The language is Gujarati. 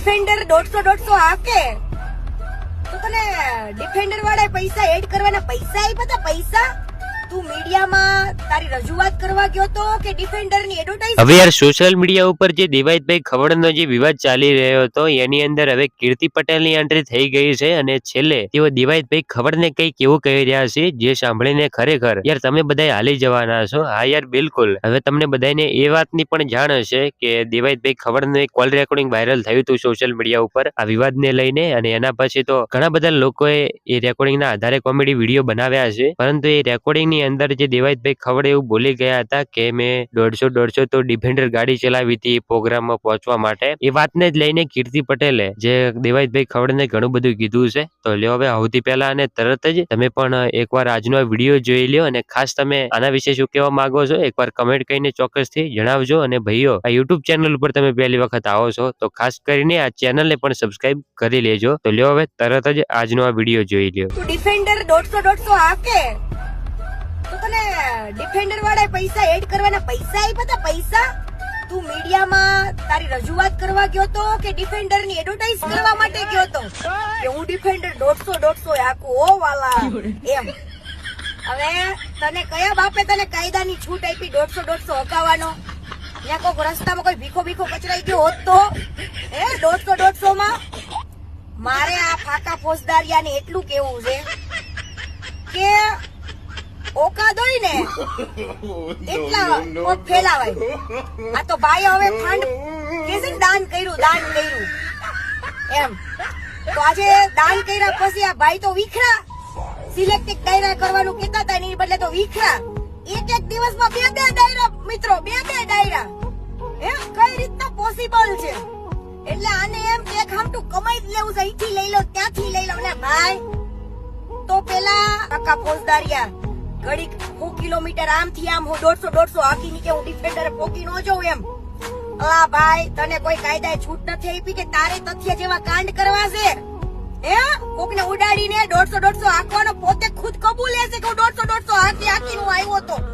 ડિફેન્ડર દોઢસો દોઢસો આપે તો તને ડિફેન્ડર વાળા પૈસા એડ કરવાના પૈસા આપ્યા હતા પૈસા? તું મીડિયામાં તારી રજૂઆત હવે યાર સોશિયલ મીડિયા ઉપર જે દેવાયતભાઈ ખવડનો જે વિવાદ ચાલી રહ્યો હતો, એની અંદર હવે કીર્તિ પટેલની એન્ટ્રી થઈ ગઈ છે અને છેલ્લે તેઓ દેવાયતભાઈ ખવડને કંઈક એવું કહી રહ્યા છે, જે સાંભળીને ખરેખર યાર તમે બધા હાલી જવાના છો. હા યાર, બિલકુલ. હવે તમને બધાને એ વાતની પણ જાણ હશે કે દેવાયતભાઈ ખવડનું એક કોલ રેકોર્ડિંગ વાયરલ થયું હતું સોશિયલ મીડિયા ઉપર, આ વિવાદને લઈને અને એના પછી તો ઘણા બધા લોકોએ એ રેકોર્ડિંગના આધારે કોમેડી વીડિયો બનાવ્યા છે. પરંતુ એ રેકોર્ડિંગની અંદર જે દેવાયતભાઈ ખવડ એવું બોલી ગયા હતા કે મેં દોઢસો દોઢસો તો ડિફેન્ડર ગાડી ચલાવી હતી પ્રોગ્રામમાં પહોંચવા માટે. એ વાતને જ લઈને કીર્તિ પટેલે જે દેવાજભાઈ ખવડને ઘણું બધું કીધું છે, તો લ્યો હવે સૌથી પહેલા અને તરત જ તમે પણ એકવાર આજનો વીડિયો જોઈ લ્યો અને ખાસ તમે આના વિશે શું કહેવા માંગો છો એકવાર કમેન્ટ કરીને ચોક્કસથી જણાવજો અને ભાઈઓ, આ યુટ્યુબ ચેનલ ઉપર તમે પહેલી વખત આવો છો, તો ખાસ કરીને આ ચેનલને પણ સબસ્ક્રાઇબ કરી લેજો. તો લ્યો હવે તરત જ આજનો આ વીડિયો જોઈ લ્યો. ડિફેન્ડર દોઢસો દોઢસો આપે તો તને ડિફેન્ડર વાળા પૈસા એડ કરવાના પૈસા આપ્યા હતા પૈસા? તું મીડિયામાં તારી રજૂઆત કરવા ગયો તો કે ડિફેન્ડરની એડવર્ટાઇઝ કરવા માટે ગયો તો? કે હું ડિફેન્ડર દોઢસો દોઢસો આખું ઓ વાલા. એમ. હવે તને કયા બાપે તને કાયદાની છૂટ આપી દોઢસો દોઢસો હકાવાનો ત્યાં કોઈક રસ્તામાં કોઈ ભીખો ભીખો કચરાઈ ગયો હોત તો? હે, દોઢસો દોઢસો માં મારે આ ફાકા ફોજદારિયાને એટલું કેવું છે કે ઓકાદ હોય ને? એટલા ફેલાવાય આ તો ભાઈ હવે ફંડ દાન કર્યું દાન કર્યું. એમ. તો આજે દાન કર્યા પછી આ ભાઈ તો વિખરા. સિલેક્ટિક ડાયરા કરવાનું કહેતા હતા એની બદલે તો વિખરા. એક એક દિવસમાં બે બે ડાયરા મિત્રો બે બે ડાયરા. એમ કઈ રીતના પોસિબલ છે? એટલે આને એમ કે ખામટું કમાઈ જ લેવું છે. અહીંથી લઈ લો ત્યાંથી લઈ લો. ને ભાઈ તો પેલા કાકા ફોજદારિયા ઘડીક હું કિલોમીટર આમથી આમ હું દોઢસો દોઢસો હાકી ની કે હું ડિફેન્ડર પોકી નો જઉં એમ. આ ભાઈ, તને કોઈ કાયદાએ છૂટ નથી આપી કે તારે તથ્ય જેવા કાંડ કરવા છે? હે? કોકને ઉડાડીને દોઢસો દોઢસો હાંકવાનો